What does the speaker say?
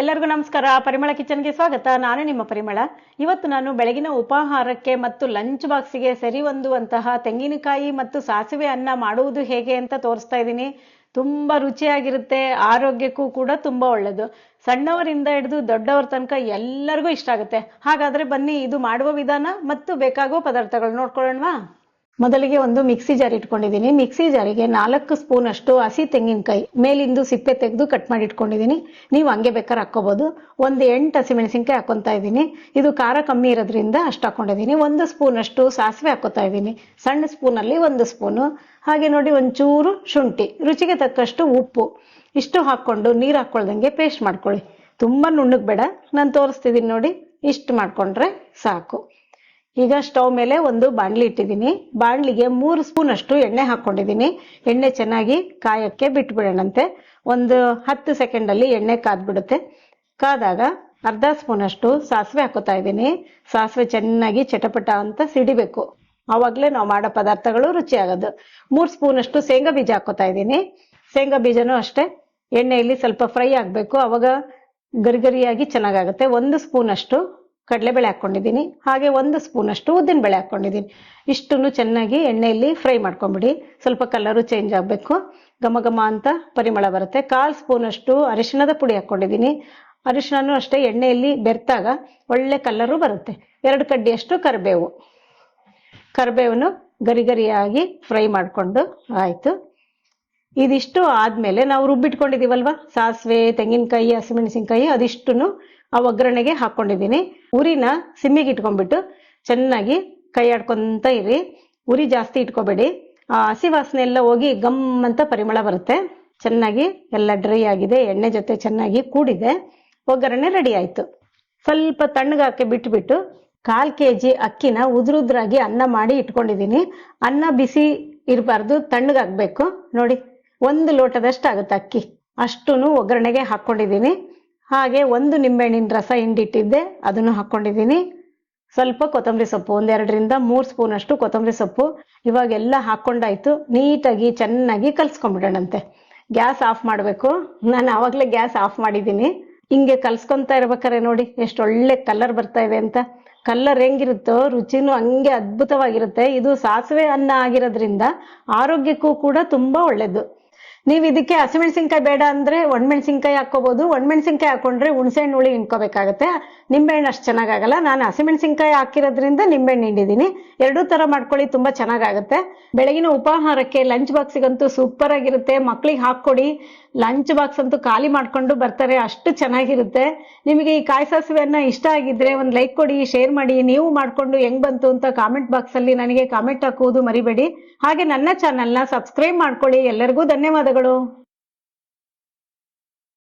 ಎಲ್ಲರಿಗೂ ನಮಸ್ಕಾರ. ಪರಿಮಳ ಕಿಚನ್ಗೆ ಸ್ವಾಗತ. ನಾನು ನಿಮ್ಮ ಪರಿಮಳ. ಇವತ್ತು ನಾನು ಬೆಳಗಿನ ಉಪಾಹಾರಕ್ಕೆ ಮತ್ತು ಲಂಚ್ ಬಾಕ್ಸಿಗೆ ಸರಿ ಹೊಂದುವಂತಹ ತೆಂಗಿನಕಾಯಿ ಮತ್ತು ಸಾಸಿವೆ ಅನ್ನ ಮಾಡುವುದು ಹೇಗೆ ಅಂತ ತೋರಿಸ್ತಾ ಇದ್ದೀನಿ. ತುಂಬ ರುಚಿಯಾಗಿರುತ್ತೆ. ಆರೋಗ್ಯಕ್ಕೂ ಕೂಡ ತುಂಬ ಒಳ್ಳೆಯದು ಸಣ್ಣವರಿಂದ ಹಿಡಿದು ದೊಡ್ಡವರ ತನಕ ಎಲ್ಲರಿಗೂ ಇಷ್ಟ ಆಗುತ್ತೆ. ಹಾಗಾದ್ರೆ ಬನ್ನಿ, ಇದು ಮಾಡುವ ವಿಧಾನ ಮತ್ತು ಬೇಕಾಗುವ ಪದಾರ್ಥಗಳು ನೋಡ್ಕೊಳ್ಳೋಣವಾ? ಮೊದಲಿಗೆ ಒಂದು ಮಿಕ್ಸಿ ಜಾರ್ ಇಟ್ಕೊಂಡಿದ್ದೀನಿ. ಮಿಕ್ಸಿ ಜಾರಿಗೆ ನಾಲ್ಕು ಸ್ಪೂನ್ ಅಷ್ಟು ಹಸಿ ತೆಂಗಿನಕಾಯಿ, ಮೇಲಿಂದು ಸಿಪ್ಪೆ ತೆಗೆದು ಕಟ್ ಮಾಡಿ ಇಟ್ಕೊಂಡಿದ್ದೀನಿ. ನೀವು ಹಂಗೆ ಬೇಕಾದ್ರೆ ಹಾಕ್ಕೋಬೋದು. ಒಂದು ಎಂಟು ಹಸಿಮೆಣಸಿನ್ಕಾಯಿ ಹಾಕೊತಾ ಇದ್ದೀನಿ. ಇದು ಖಾರ ಕಮ್ಮಿ ಇರೋದ್ರಿಂದ ಅಷ್ಟು ಹಾಕೊಂಡಿದ್ದೀನಿ ಒಂದು ಸ್ಪೂನ್ ಅಷ್ಟು ಸಾಸಿವೆ ಹಾಕೋತಾ ಇದ್ದೀನಿ. ಸಣ್ಣ ಸ್ಪೂನಲ್ಲಿ ಒಂದು ಸ್ಪೂನು. ಹಾಗೆ ನೋಡಿ ಒಂಚೂರು ಶುಂಠಿ, ರುಚಿಗೆ ತಕ್ಕಷ್ಟು ಉಪ್ಪು. ಇಷ್ಟು ಹಾಕ್ಕೊಂಡು ನೀರು ಹಾಕ್ಕೊಳ್ದಂಗೆ ಪೇಸ್ಟ್ ಮಾಡ್ಕೊಳ್ಳಿ. ತುಂಬ ನುಣ್ಣಗೆ ಬೇಡ. ನಾನು ತೋರಿಸ್ತಿದ್ದೀನಿ ನೋಡಿ. ಇಷ್ಟು ಮಾಡಿಕೊಂಡ್ರೆ ಸಾಕು. ಈಗ ಸ್ಟವ್ ಮೇಲೆ ಒಂದು ಬಾಣಲಿ ಇಟ್ಟಿದ್ದೀನಿ. ಬಾಣಲಿಗೆ ಮೂರು ಸ್ಪೂನ್ ಅಷ್ಟು ಎಣ್ಣೆ ಹಾಕೊಂಡಿದ್ದೀನಿ ಎಣ್ಣೆ ಚೆನ್ನಾಗಿ ಕಾಯಕ್ಕೆ ಬಿಟ್ಬಿಡೋಣಂತೆ. ಒಂದು ಹತ್ತು ಸೆಕೆಂಡಲ್ಲಿ ಎಣ್ಣೆ ಕಾದ್ಬಿಡುತ್ತೆ. ಕಾದಾಗ ಅರ್ಧ ಸ್ಪೂನ್ ಅಷ್ಟು ಸಾಸಿವೆ ಹಾಕೋತಾ ಇದ್ದೀನಿ. ಸಾಸಿವೆ ಚೆನ್ನಾಗಿ ಚಟಪಟ ಅಂತ ಸಿಡಿಬೇಕು. ಆವಾಗಲೇ ನಾವು ಮಾಡೋ ಪದಾರ್ಥಗಳು ರುಚಿ ಆಗೋದು ಮೂರು ಸ್ಪೂನ್ ಅಷ್ಟು ಶೇಂಗಾ ಬೀಜ ಹಾಕೋತಾ ಇದ್ದೀನಿ. ಶೇಂಗಾ ಬೀಜನೂ ಅಷ್ಟೇ. ಎಣ್ಣೆಯಲ್ಲಿ ಸ್ವಲ್ಪ ಫ್ರೈ ಆಗಬೇಕು. ಅವಾಗ ಗರಿಗರಿಯಾಗಿ ಚೆನ್ನಾಗಾಗುತ್ತೆ. ಒಂದು ಸ್ಪೂನ್ ಅಷ್ಟು ಕಡಲೆಬೇಳೆ ಹಾಕ್ಕೊಂಡಿದ್ದೀನಿ. ಹಾಗೆ ಒಂದು ಸ್ಪೂನಷ್ಟು ಉದ್ದಿನ ಬೇಳೆ ಹಾಕ್ಕೊಂಡಿದ್ದೀನಿ. ಇಷ್ಟನ್ನು ಚೆನ್ನಾಗಿ ಎಣ್ಣೆಯಲ್ಲಿ ಫ್ರೈ ಮಾಡ್ಕೊಂಬಿಡಿ. ಸ್ವಲ್ಪ ಕಲರು ಚೇಂಜ್ ಆಗಬೇಕು. ಘಮ ಘಮ ಅಂತ ಪರಿಮಳ ಬರುತ್ತೆ. ಕಾಲು ಸ್ಪೂನಷ್ಟು ಅರಿಶಿಣದ ಪುಡಿ ಹಾಕ್ಕೊಂಡಿದ್ದೀನಿ. ಅರಿಶಿಣನೂ ಅಷ್ಟೇ ಎಣ್ಣೆಯಲ್ಲಿ ಬೆರ್ತಾಗ ಒಳ್ಳೆ ಕಲ್ಲರು ಬರುತ್ತೆ. ಎರಡು ಕಡ್ಡಿಯಷ್ಟು ಕರಿಬೇವು. ಕರಿಬೇವನ್ನು ಗರಿ ಗರಿಯಾಗಿ ಫ್ರೈ ಮಾಡಿಕೊಂಡು ಆಯಿತು. ಇದಿಷ್ಟು ಆದಮೇಲೆ ನಾವು ರುಬ್ಬಿಟ್ಕೊಂಡಿದ್ದೀವಲ್ವ? ಸಾಸಿವೆ, ತೆಂಗಿನಕಾಯಿ, ಹಸಿಮೆಣಸಿನ್ಕಾಯಿ, ಅದಿಷ್ಟನ್ನು ಆ ಒಗ್ಗರಣೆಗೆ ಹಾಕೊಂಡಿದ್ದೀನಿ. ಉರಿನ ಸಿಮ್ಮಿಗೆ ಇಟ್ಕೊಂಡ್ಬಿಟ್ಟು ಚೆನ್ನಾಗಿ ಕೈ ಆಡ್ಕೊಂತ ಇರಿ. ಉರಿ ಜಾಸ್ತಿ ಇಟ್ಕೋಬೇಡಿ. ಆ ಹಸಿ ವಾಸನೆ ಎಲ್ಲ ಹೋಗಿ ಗಮ್ ಅಂತ ಪರಿಮಳ ಬರುತ್ತೆ. ಚೆನ್ನಾಗಿ ಎಲ್ಲ ಡ್ರೈ ಆಗಿದೆ. ಎಣ್ಣೆ ಜೊತೆ ಚೆನ್ನಾಗಿ ಕೂಡಿದೆ. ಒಗ್ಗರಣೆ ರೆಡಿ ಆಯಿತು. ಸ್ವಲ್ಪ ತಣ್ಣಗಾಕೆ ಬಿಟ್ಬಿಟ್ಟು ಕಾಲ್ ಕೆ ಜಿ ಅಕ್ಕಿನ ಉದುರುದ್ರಾಗಿ ಅನ್ನ ಮಾಡಿ ಇಟ್ಕೊಂಡಿದ್ದೀನಿ. ಅನ್ನ ಬಿಸಿ ಇರಬಾರ್ದು ತಣ್ಣಗಾಗಬೇಕು ನೋಡಿ, ಒಂದು ಲೋಟದಷ್ಟು ಆಗುತ್ತೆ ಅಕ್ಕಿ. ಅಷ್ಟೂ ಒಗ್ಗರಣೆಗೆ ಹಾಕ್ಕೊಂಡಿದ್ದೀನಿ. ಹಾಗೆ ಒಂದು ನಿಂಬೆಹಣ್ಣಿನ ರಸ ಹಿಂಡಿಟ್ಟಿದ್ದೆ, ಅದನ್ನು ಹಾಕ್ಕೊಂಡಿದ್ದೀನಿ. ಸ್ವಲ್ಪ ಕೊತ್ತಂಬರಿ ಸೊಪ್ಪು, ಒಂದೆರಡರಿಂದ ಮೂರು ಸ್ಪೂನ್ ಅಷ್ಟು ಕೊತ್ತಂಬರಿ ಸೊಪ್ಪು. ಇವಾಗೆಲ್ಲ ಹಾಕ್ಕೊಂಡಾಯ್ತು. ನೀಟಾಗಿ, ಚೆನ್ನಾಗಿ ಕಲ್ಸ್ಕೊಂಡ್ಬಿಡೋಣಂತೆ. ಗ್ಯಾಸ್ ಆಫ್ ಮಾಡಬೇಕು. ನಾನು ಆವಾಗಲೇ ಗ್ಯಾಸ್ ಆಫ್ ಮಾಡಿದ್ದೀನಿ. ಹಿಂಗೆ ಕಲ್ಸ್ಕೊಂತ ಇರ್ಬೇಕಾರೆ ನೋಡಿ ಎಷ್ಟು ಒಳ್ಳೆ ಕಲರ್ ಬರ್ತಾ ಇದೆ ಅಂತ. ಕಲರ್ ಹೆಂಗಿರುತ್ತೋ, ರುಚಿನೂ ಹಂಗೆ ಅದ್ಭುತವಾಗಿರುತ್ತೆ. ಇದು ಸಾಸಿವೆ ಅನ್ನ ಆಗಿರೋದ್ರಿಂದ ಆರೋಗ್ಯಕ್ಕೂ ಕೂಡ ತುಂಬಾ ಒಳ್ಳೇದು. ನೀವು ಇದಕ್ಕೆ ಹಸಿಮೆಣಸಿನ್ಕಾಯಿ ಬೇಡ ಅಂದ್ರೆ ಒಣಮೆಣಸಿನ್ಕಾಯಿ ಹಾಕೋಬಹುದು ಒಣಮೆಣಸಿನ್ಕಾಯಿ ಹಾಕೊಂಡ್ರೆ ಹುಣಸೆಹಣ್ಣು ಹುಳಿ ಹಿಂಡ್ಕೋಬೇಕಾಗತ್ತೆ ನಿಂಬೆಹಣ್ಣು ಅಷ್ಟು ಚೆನ್ನಾಗಾಗಲ್ಲ. ನಾನು ಹಸಿಮೆಣಸಿನ್ಕಾಯಿ ಹಾಕಿರೋದ್ರಿಂದ ನಿಂಬೆಹಣ್ಣು ಹಿಂಡಿದ್ದೀನಿ. ಎರಡೂ ತರ ಮಾಡ್ಕೊಳ್ಳಿ, ತುಂಬಾ ಚೆನ್ನಾಗಾಗುತ್ತೆ. ಬೆಳಗಿನ ಉಪಾಹಾರಕ್ಕೆ ಲಂಚ್ ಬಾಕ್ಸಿಗಂತೂ ಸೂಪರ್ ಆಗಿರುತ್ತೆ. ಮಕ್ಳಿಗೆ ಹಾಕ್ಕೊಡಿ. ಲಂಚ್ ಬಾಕ್ಸ್ ಅಂತೂ ಖಾಲಿ ಮಾಡ್ಕೊಂಡು ಬರ್ತಾರೆ. ಅಷ್ಟು ಚೆನ್ನಾಗಿರುತ್ತೆ. ನಿಮಗೆ ಈ ಕಾಯಿ ಸಾಸಿವೆಯನ್ನ ಇಷ್ಟ ಆಗಿದ್ರೆ ಒಂದು ಲೈಕ್ ಕೊಡಿ ಶೇರ್ ಮಾಡಿ. ನೀವು ಮಾಡ್ಕೊಂಡು ಹೆಂಗ್ ಬಂತು ಅಂತ ಕಾಮೆಂಟ್ ಬಾಕ್ಸ್ ಅಲ್ಲಿ ನನಗೆ ಕಾಮೆಂಟ್ ಹಾಕುವುದು ಮರಿಬೇಡಿ. ಹಾಗೆ ನನ್ನ ಚಾನೆಲ್ನ ಸಬ್ಸ್ಕ್ರೈಬ್ ಮಾಡ್ಕೊಳ್ಳಿ. ಎಲ್ಲರಿಗೂ ಧನ್ಯವಾದಗಳು.